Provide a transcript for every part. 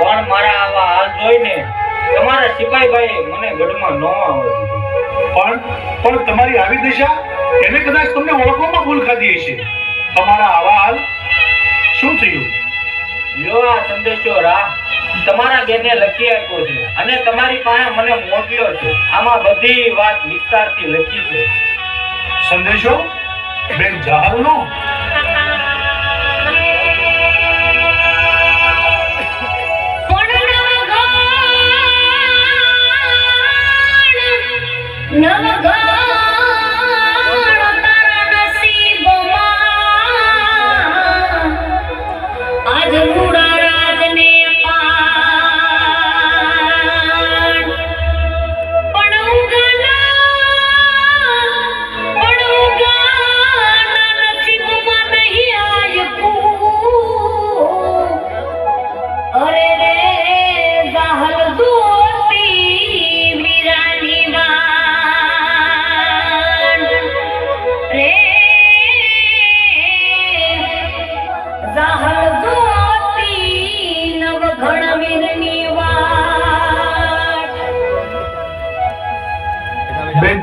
પણ મારા આવા હાલ જોઈને તમારા સિપાહીભાઈએ મને ગઢમાં ન આવવા પણ પણ તમારી આવી દિશા એને કદાચ તમને ઓળખવામાં ભૂલ ખાધી હશે. તમારા આવા હાલ શું થયું? લ્યો આ સંદેશો રા તમારા બેને લખી આપ્યો છે અને તમારી પાસે મને મોકલ્યો છે. આમાં બધી વાત વિસ્તારથી લખી છે. સંદેશો? બેન જહાલનો?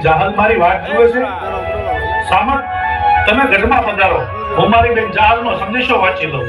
જહાલ મારી વાત જુએ છે? સામત તમે ગઢમાં પધારો. હું મારી બેન જહાલનો સંદેશો વાંચી દઉં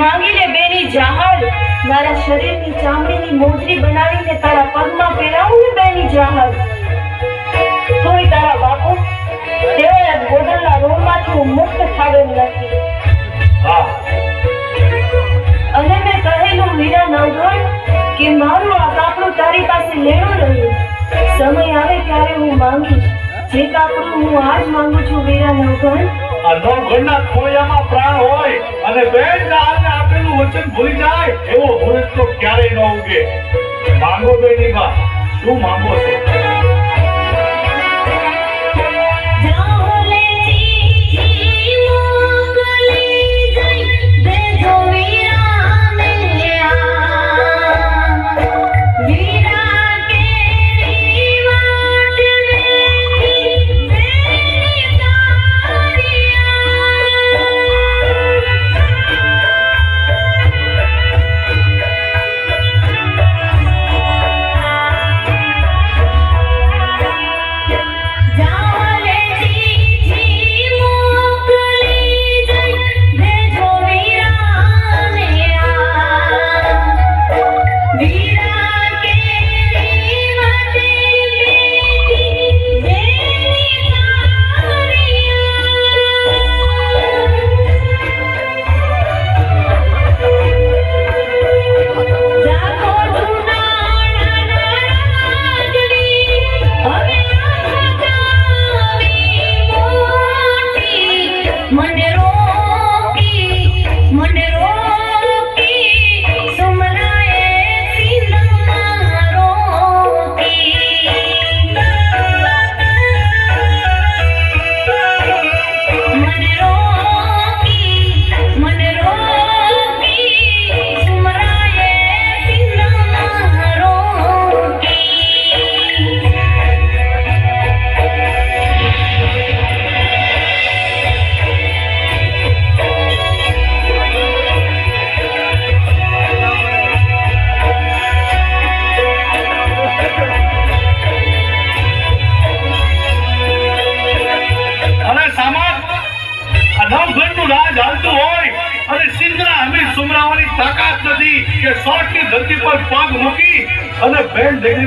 કે માંગીને બેની જહાલ મારા શરીરની ચામડીની મોજરી બનાવીને તારા પગમાં પહેરાવું ને બેની જહાલ. તોય તારા બાપુ તેઓએ ગોદરના રોગમાંથી હું મુક્ત થાવેલ નથી. અને મેં કહેલું મીરા નવઘણ કે મારું આ કાપડું તારી પાસે લેણું રહ્યું સમય આવે ત્યારે હું માંગીશ. જે કાપડું હું આજ માંગુ છું વીરા નવઘણ આ નવઘણના ખોયામાં પ્રાણ હોય અને બેન જહાલને આપેલું વચન ભૂલી જાય, એવો ભૂલ તો ક્યારેય ન ઉગે. માંગો બેની બા શું માંગો છો?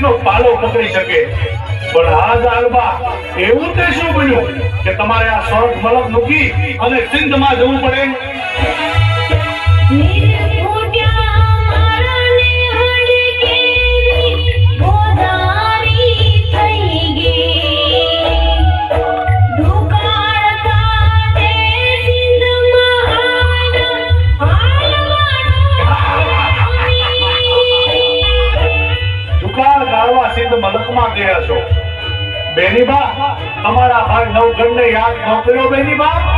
દીકરીનો પાલો પકડી શકે. પણ આ જાલમાં એવું તે શું બન્યું કે તમારે આ સ્વર્ગ મલક મૂકી અને સિંધમાં જવું પડે? યાદ ન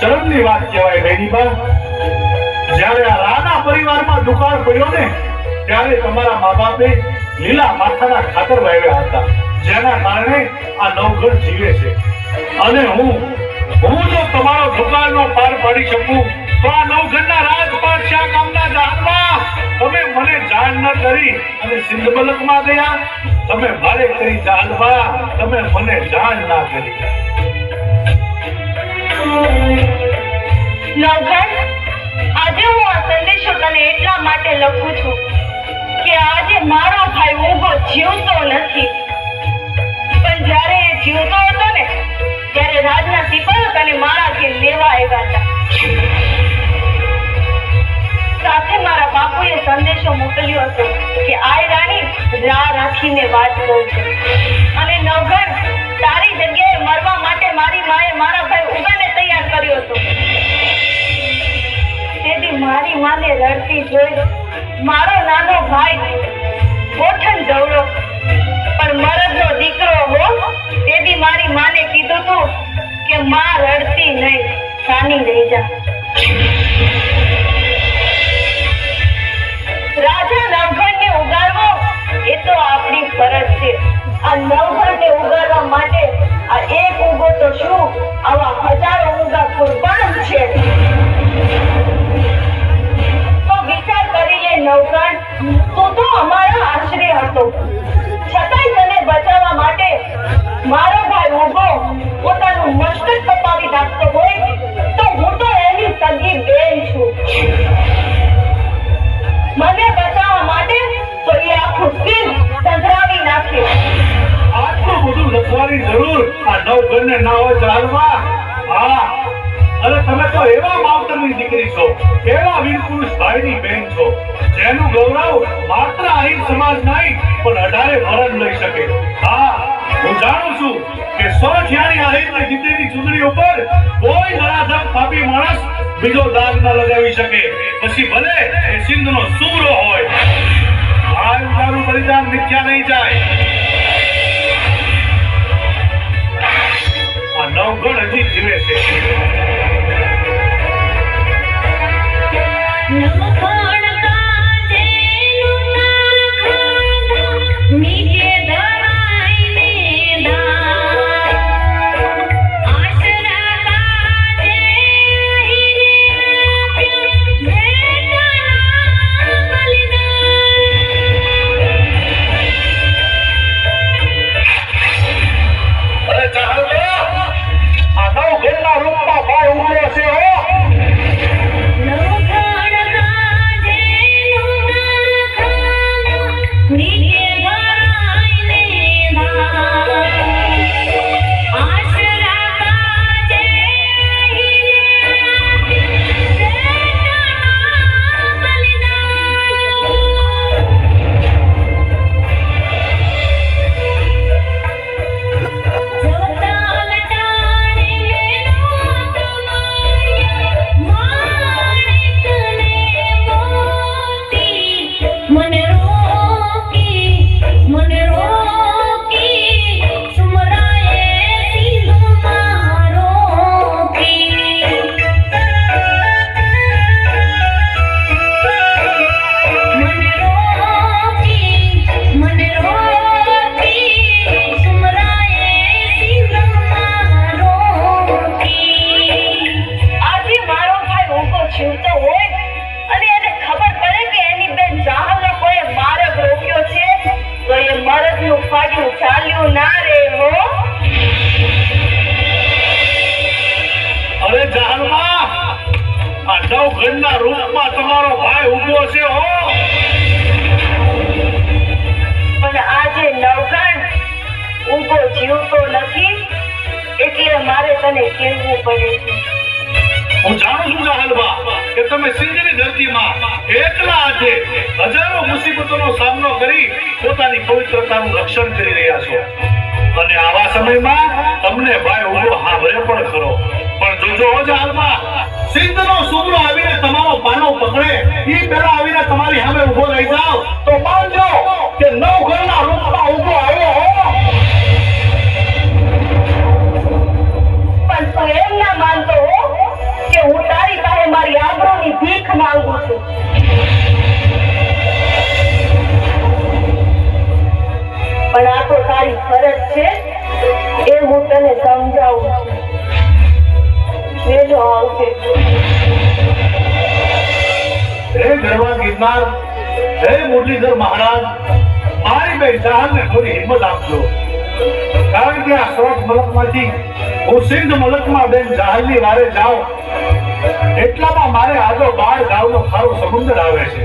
શરમની વાત કહેવાય બેનીબા જ્યારે આ રાના પરિવારમાં દુકાળ પડ્યો ને, ત્યારે તમારા મા બાપે લીલા માથાના ખાતર વાવ્યા હતા, જેના કારણે આ નવઘર જીવે છે. અને હું હું જો તમારો દુકાળનો પાર પાડી શકું, તો આ નવઘરના રાજપાટ શા ગામના જાનમાં તમે મને જાણ ન કરી અને સિંધ મલકમાં ગયા, તમે મારે કરી જાણવા તમે મને જાણ ના કરી. નવઘણ આજે હું આ સંદેશો તને એટલા માટે લખું છું કે આજે મારો ભાઈ ઊભો જીવતો નથી. પણ જ્યારે એ જીવતો હતો ને, ત્યારે રાજના સિપાહીઓ તને મારાથી લેવા આવ્યા હતા. સાથે મારા બાપુએ સંદેશો મોકલ્યો હતો કે આય રાણી, રાહ રાખીને વાત કરજો અને નવઘણ તારી જગ્યાએ મરવા માટે મારી માએ મારા ભાઈ ઉગાને કર્યો હતો. તેથી મારી માને રડતી જોઈ મારો નાનો ભાઈ મને બચાવવા માટે તો એ આખું સિંહ સંભળાવી નાખે. આટલું જરૂર આ નવગણને ના હોય ચાલવા હા. અને તમે તો એવા માવતરની દીકરી છો એવા વીર પુરુષ ભાઈની બહેન છો. જેનું ગૌરવ માત્ર આહિર સમાજ નહીં, પણ અઢારે ભરણ લઈ શકે. હા, હું જાણું છું કે સો છ્યાણી આહિરની દીકરીની ચૂંટણી ઉપર કોઈ નરાધમ પાપી માણસ બીજો દાગ ન લગાવી શકે. પછી ભલે એ સિંધનો સૂરો હોય. આ તારું બલિદાન મિથ્યા નહીં જાય. આ નવગણ હજી જીવે છે. Thank. કહેવું પડે છે હું જાણું છું જાહલબા કે તમે સિંધની ધરતીમાં એકલા આજે હજારો મુસીબતોનો સામનો કરી પોતાની પવિત્રતાનું રક્ષણ કરી રહ્યા છો. અને આવા સમયમાં તમને ભાઈ ઊભો હાભરે પણ ખરો. પણ જોજો હો જાહલબા સિંધનો સુમરો આવીને તમારો પાનો પકડે, ઈ પહેલા આવીને તમારી સામે ઊભો રહી જાવ તો માનજો કે નવ ઘરના રૂપમાં ઊભો આવ્યો પણ એમ ના માનતો કે હું તારી પાસે મારી આબરૂની ભીખ માંગુ છું. પણ આ તો તારી ફરજ છે એ હું તને સમજાવું છું. વેલો આવશે હે ગરવા ગિરનાર, હે મુરલીધર મહારાજ, મારી બે ને થોડી હિંમત આપજો. કારણ કે આ સોટ મલકમાંથી હું સિંધ મલકમાં બેન જહાલની વારે જાઉં, એટલામાં મારે આજો બાર ગાવનો ખારો સમુદ્ર આવે છે.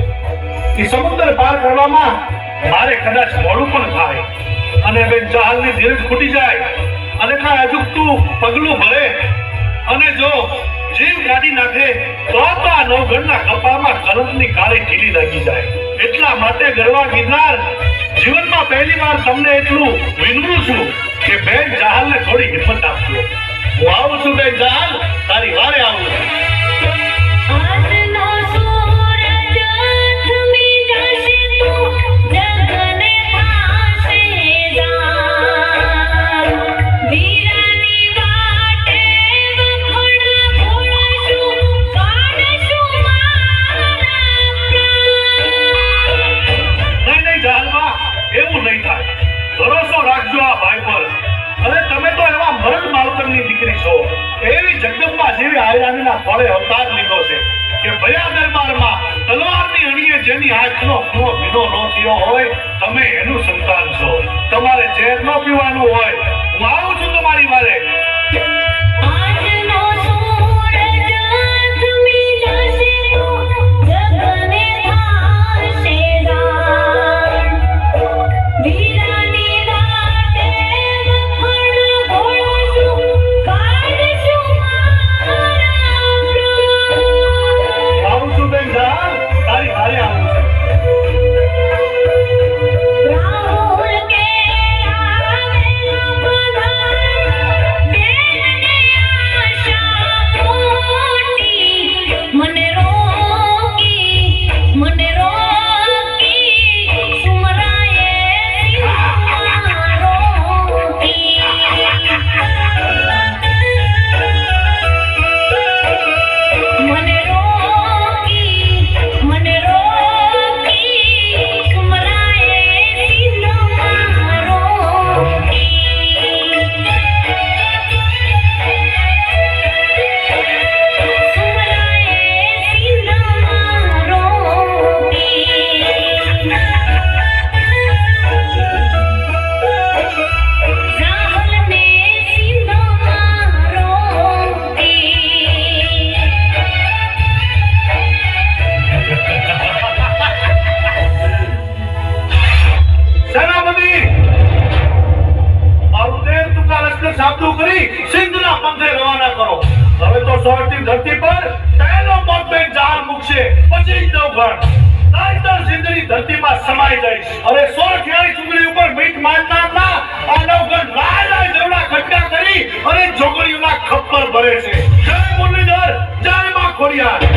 એ સમુદ્ર પાર કરવામાં મારે કદાચ મોડું પણ થાય. અને બેન જહાલની ધીરજ ખૂટી જાય. અને કાંઈ અજુકતું પગલું ભરે. અને જો જીવ કાઢી નાખે, તો તો આ નવગણના કપાળમાં કલંકની કાળી ઢીલી લાગી જાય. એટલા માટે ગરવા ગિરનાર જીવનમાં પહેલી વાર તમને એટલું વિનવું છું કે બેન જહાલને થોડી હિંમત આપજો. હું આવું છું બેન જહાલ, તારી વારે આવું છું. કરી છે. જય મુરલીધર જય માં ખોડિયાર.